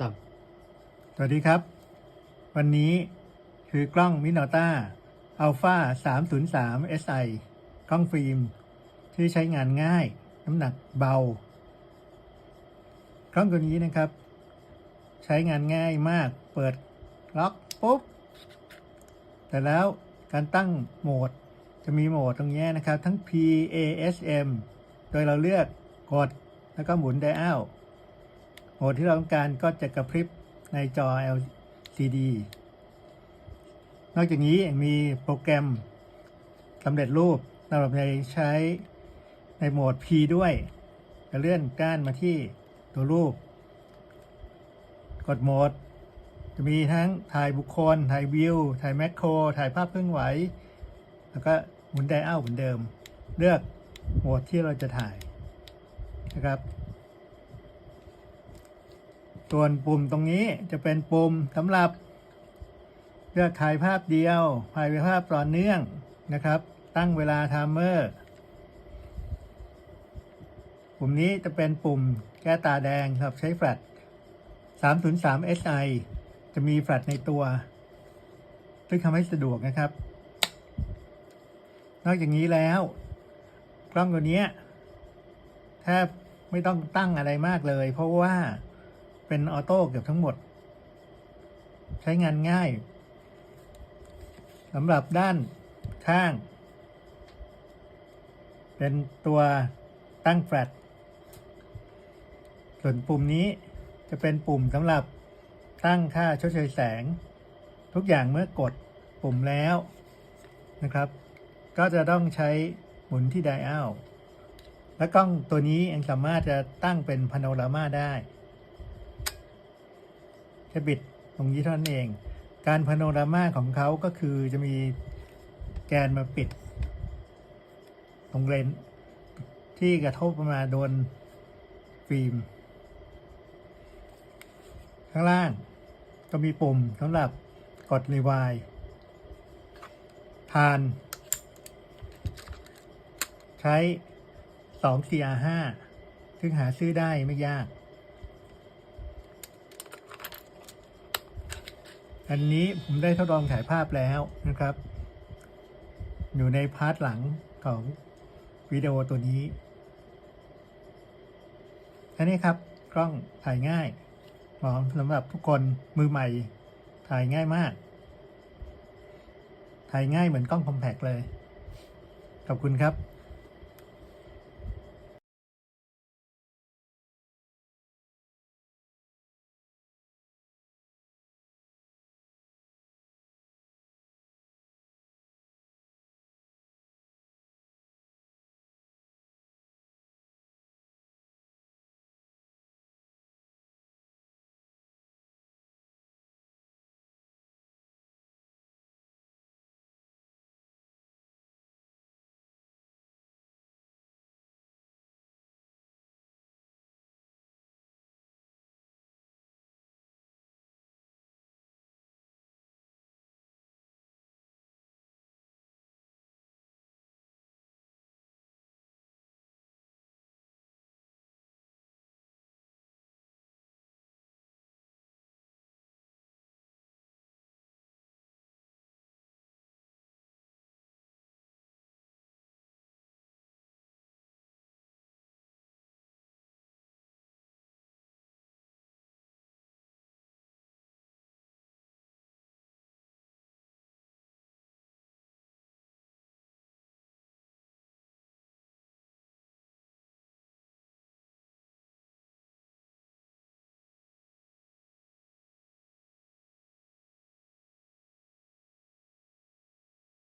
สามสวัสดีครับ วันนี้คือกล้องมิน o ต้าอัลฟา303 SI กล้องฟิล์ม ที่ใช้งานง่าย น้ำหนักเบา กล้องตัวนี้นะครับ ใช้งานง่ายมากเปิดล็อกปุ๊บ แต่แล้วการตั้งโหมดจะมีโหมดตรงนี้นะครับ ทั้ง P A S M โดยเราเลือกกดแล้วก็หมุนไดอัล โหมดที่เราต้องการก็จะกระพริบในจอ LCD นอกจากนี้มีโปรแกรมสำเร็จรูปสำหรับในใช้ในโหมด P ด้วย จะเลื่อนก้านมาที่ตัวรูป กดโหมด จะมีทั้งถ่ายบุคคล ถ่ายวิว ถ่ายแมคโคร ถ่ายภาพเคลื่อนไหว แล้วก็หมุนไดอัลเหมือนเดิม เลือกโหมดที่เราจะถ่ายนะครับ ส่วนปุ่มตรงนี้จะเป็นปุ่มสำหรับเลือกถ่ายภาพเดียวถ่ายภาพต่อเนื่องนะครับ ตั้งเวลาไทม์เมอร์ ปุ่มนี้จะเป็นปุ่มแก้ตาแดงครับใช้แฟลช303 SI จะมีแฟลชในตัว ซึ่งทำให้สะดวกนะครับ นอกจากนี้แล้ว กล้องตัวนี้แทบไม่ต้องตั้งอะไรมากเลย เพราะว่า เป็นออโต้เกือบทั้งหมด ใช้งานง่ายสำหรับด้านข้าง เป็นตัวตั้งแฟลชส่วนปุ่มนี้จะเป็นปุ่มสำหรับตั้งค่าชดเชยแสง ทุกอย่างเมื่อกดปุ่มแล้วนะครับ ก็จะต้องใช้หมุนที่ไดอัลและกล้องตัวนี้ยังสามารถจะตั้งเป็นพาโนรามาได้ แค่บิดตรงนี้เท่านั้นเอง การพาโนรามาของเขาก็คือจะมีแกนมาปิด ตรงเลนส์ที่กระทบมาโดนฟิล์ม ข้างล่างก็มีปุ่มสำหรับกดรีวายผ่าน ใช้2 CR5 ซึ่งหาซื้อได้ไม่ยาก อันนี้ผมได้ทดลองถ่ายภาพแล้วนะครับ อยู่ในพาร์ทหลังของวิดีโอตัวนี้ อันนี้ครับกล้องถ่ายง่ายเหมาะสำหรับทุกคนมือใหม่ ถ่ายง่ายมาก ถ่ายง่ายเหมือนกล้องคอมแพกเลย ขอบคุณครับ